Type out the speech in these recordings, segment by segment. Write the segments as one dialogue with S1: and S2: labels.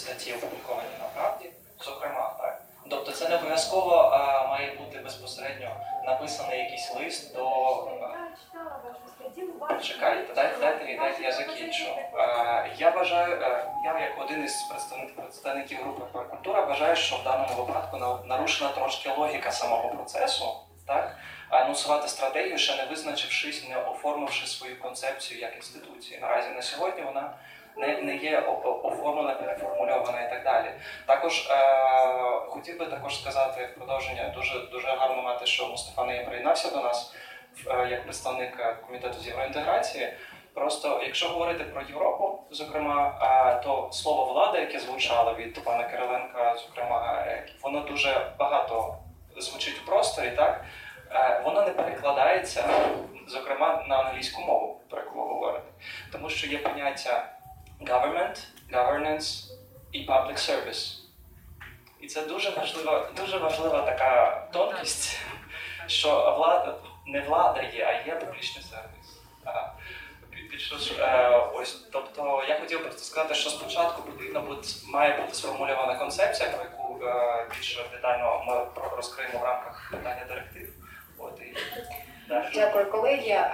S1: статті опубліковані на правді, зокрема, так. Тобто це не обов'язково а, має бути безпосередньо написаний якийсь лист до. а, Чекайте, дайте, дайте, дайте я закінчу. Е, Я вважаю, е, я як один із представник- представників групи «Прокультура» вважаю, що в даному випадку на- нарушена трошки логіка самого процесу, так? А анонсувати стратегію, ще не визначившись, не оформивши свою концепцію як інституції. Наразі на сьогодні вона не, не є оформлена, так далі. Також е, хотів би також сказати в продовження дуже дуже гарно мати, що Мустафа не приєднався до нас е, як представник е, комітету з євроінтеграції. Просто якщо говорити про Європу, зокрема, е, то слово влада, яке звучало від пана Кириленка, зокрема, е, воно дуже багато звучить в просторі, так Е, воно не перекладається, зокрема, на англійську мову, про яку ви говорите, тому що є поняття government, governance і public service. І це дуже важлива, дуже важлива така тонкість, що влада не влада є, а є публічний сервіс. Ага. Більше ж, ось, тобто я хотів просто сказати, що спочатку потрібно бути, має бути сформульована концепція, про яку е, більш детально ми розкриємо в рамках питання директив. От, і.
S2: Дякую, колеги.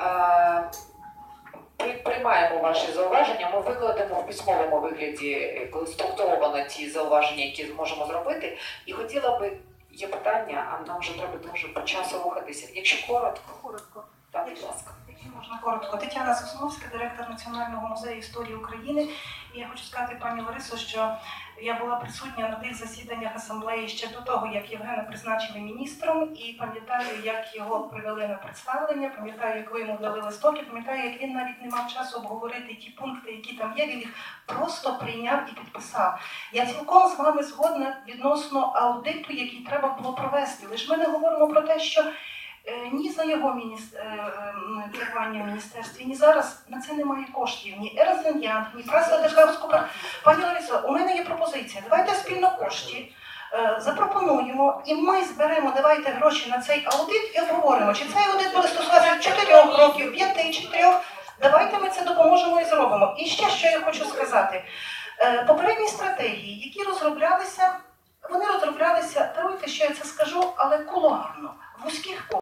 S2: Приймаємо ваші зауваження. Ми викладемо в письмовому вигляді коли структуровано ті зауваження, які зможемо зробити. І хотіла би, є питання, а нам вже треба дуже по часу рухатися. Якщо коротко,
S3: Коротко.
S2: так, будь ласка.
S3: Якщо можна коротко. Тетяна Сосновська, директор Національного музею історії України. І я хочу сказати пані Ларисо, що я була присутня на тих засіданнях асамблеї ще до того, як Євгена призначили міністром, і пам'ятаю, як його привели на представлення, пам'ятаю, як ви йому дали листок, пам'ятаю, як він навіть не мав часу обговорити ті пункти, які там є. Він їх просто прийняв і підписав. Я цілком з вами згодна відносно аудиту, який треба було провести. Лише ми не говоримо про те, що Ні за його мініс... е, керування в міністерстві, ні зараз на це немає коштів. Ні Ерзен Янг, ні Праса Державського. Пані Ларисо, у мене є пропозиція. Давайте спільно кошти е, запропонуємо, і ми зберемо, давайте гроші на цей аудит і обговоримо, чи цей аудит буде стосуватися 4 років, 5 чи 3. Давайте ми це допоможемо і зробимо. І ще що я хочу сказати. Е, Попередні стратегії, які розроблялися, вони розроблялися, даруйте, що я це скажу, але кулуарно, вузьких колах.